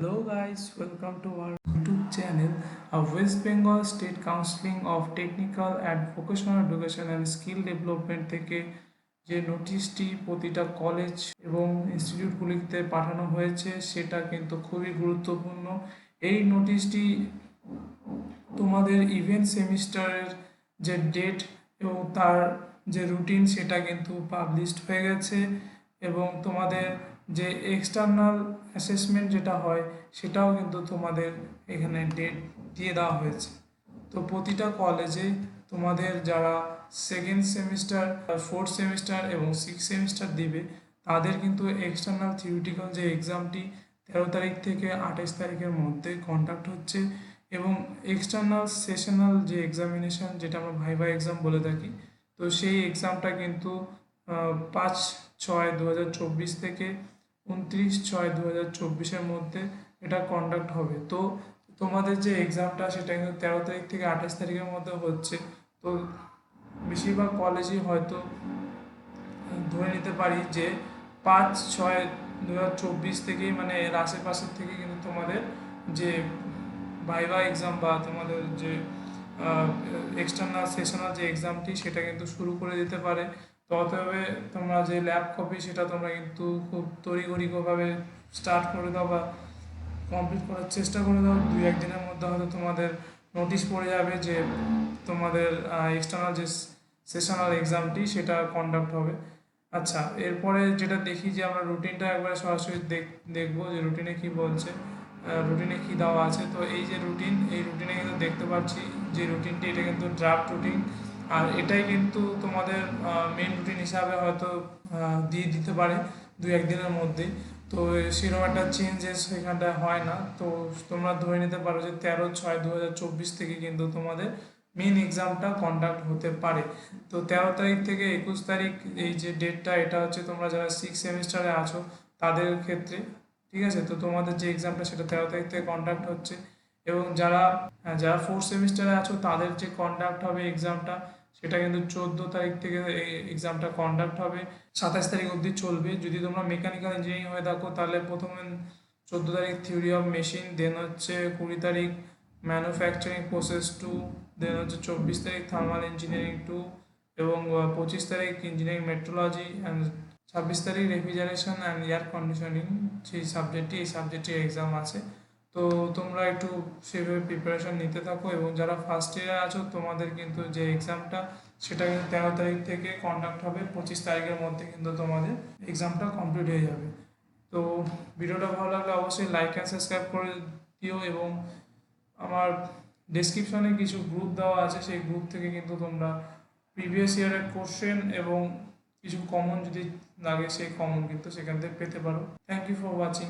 Guys, welcome to our YouTube channel of West Bengal State Counseling of Technical and Vocational Education and Skill Development থেকে যে নোটিশটি প্রতিটা college এবং ইনস্টিটিউটগুলিতে পাঠানো হয়েছে সেটা কিন্তু খুবই গুরুত্বপূর্ণ এই নোটিশটি তোমাদের ইভেন্ট সেমিস্টারের যে ডেট এবং তার যে রুটিন সেটা কিন্তু পাবলিশড হয়ে গেছে এবং তোমাদের যে এক্সটার্নাল অ্যাসেসমেন্ট যেটা হয়, সেটাও কিন্তু তোমাদের এখানে ডেট দিয়ে দেওয়া হয়েছে। তো প্রতিটা কলেজে তোমাদের যারা সেকেন্ড সেমিস্টার ফোর্থ সেমিস্টার এবং সিক্স সেমিস্টার দিবে, তাদের কিন্তু এক্সটার্নাল থিওরিটিক্যাল যে এক্সামটি তেরো তারিখ থেকে আঠাশ তারিখের মধ্যে কন্ডাক্ট হচ্ছে এবং এক্সটার্নাল সেশনাল যে এক্সামিনেশন যেটা আমরা ভাইভা এক্সাম বলে থাকি, তো সেই এক্সামটা কিন্তু পাঁচ ছয় দু থেকে উনত্রিশ ছয় দু হাজার চব্বিশের মধ্যে এটা কন্ডাক্ট হবে। তো তোমাদের যে এক্সামটা সেটা কিন্তু তেরো তারিখ থেকে আঠাশ তারিখের মধ্যে হচ্ছে। তো বেশিরভাগ কলেজই হয়তো ধরে নিতে পারি যে পাঁচ ছয় দু হাজার চব্বিশ থেকেই মানে এর আশেপাশের থেকে কিন্তু তোমাদের যে ভাইভা এক্সাম বা তোমাদের যে এক্সটার্নাল সেশনাল যে এক্সামটি সেটা কিন্তু শুরু করে দিতে পারে। তো অতএব তোমরা যে ল্যাব কপি সেটা তোমরা কিন্তু খুব তড়িঘড়িভাবে স্টার্ট করে দাও বা কমপ্লিট করার চেষ্টা করে দাও। দুই একদিনের মধ্যে হয়তো তোমাদের নোটিশ পড়ে যাবে যে তোমাদের এক্সটার্নাল যে সেশনাল এক্সামটি সেটা কন্ডাক্ট হবে। আচ্ছা এরপরে যেটা দেখি যে আমরা রুটিনটা একবারে সরাসরি দেখ, দেখব যে রুটিনে কি বলছে রুটিনে কি দেওয়া আছে। তো এই যে রুটিন এই রুটিনে কিন্তু দেখতে পাচ্ছি যে রুটিনটি এটা কিন্তু ড্রাফট রুটিন আর এটাই কিন্তু তোমাদের মেন রুটিন হিসাবে হয়তো দিয়ে দিতে পারে দু একদিনের মধ্যেই। তো সেরকম একটা চেঞ্জেস সেখানটা হয় না। তো তোমরা ধরে নিতে পারো যে তেরো ছয় দু হাজার চব্বিশ থেকে কিন্তু তোমাদের মেন এক্সামটা কন্ডাক্ট হতে পারে। তো তেরো তারিখ থেকে একুশ তারিখ এই যে ডেটটা এটা হচ্ছে তোমরা যারা সিক্স সেমিস্টারে আছো, তাদের ক্ষেত্রে, ঠিক আছে? তো তোমাদের যে এক্সামটা সেটা তেরো তারিখ থেকে কন্ডাক্ট হচ্ছে। এবং যারা যারা ফোর্থ সেমিস্টারে আছো, তাদের যে কন্ডাক্ট হবে এক্সামটা সেটা কিন্তু চোদ্দ তারিখ থেকে এই এক্সামটা কন্ডাক্ট হবে। সাতাশ তারিখ অবধি চলবে। যদি তোমরা মেকানিক্যাল ইঞ্জিনিয়ারিং হয়ে থাকো, তাহলে প্রথমে চোদ্দ তারিখ থিওরি অফ মেশিন দেন হচ্ছে কুড়ি তারিখ ম্যানুফ্যাকচারিং প্রসেস টু দেন হচ্ছে চব্বিশ তারিখ থার্মাল ইঞ্জিনিয়ারিং টু এবং পঁচিশ তারিখ ইঞ্জিনিয়ারিং মেট্রোলজি অ্যান্ড ছাব্বিশ তারিখ রেফ্রিজারেশন অ্যান্ড এয়ার কন্ডিশনিং সেই সাবজেক্টটি এই সাবজেক্টের এক্সাম আছে। তো তোমরা একটু সেভাবে প্রিপারেশন নিতে থাকো এবং যারা ফার্স্ট ইয়ারে আছো, তোমাদের কিন্তু যে এক্সামটা সেটা কিন্তু তেরো তারিখ থেকে কন্ডাক্ট হবে। পঁচিশ তারিখের মধ্যে কিন্তু তোমাদের এক্সামটা কমপ্লিট হয়ে যাবে। তো ভিডিওটা ভালো লাগলে অবশ্যই লাইক অ্যান্ড সাবস্ক্রাইব করে দিও এবং আমার ডেসক্রিপশনে কিছু গ্রুপ দেওয়া আছে, সেই গ্রুপ থেকে কিন্তু তোমরা প্রিভিয়াস ইয়ারের কোশ্চেন এবং কিছু কমন যদি লাগে, সেই কমন কিন্তু সেখান থেকে পেতে পারো। Thank you for watching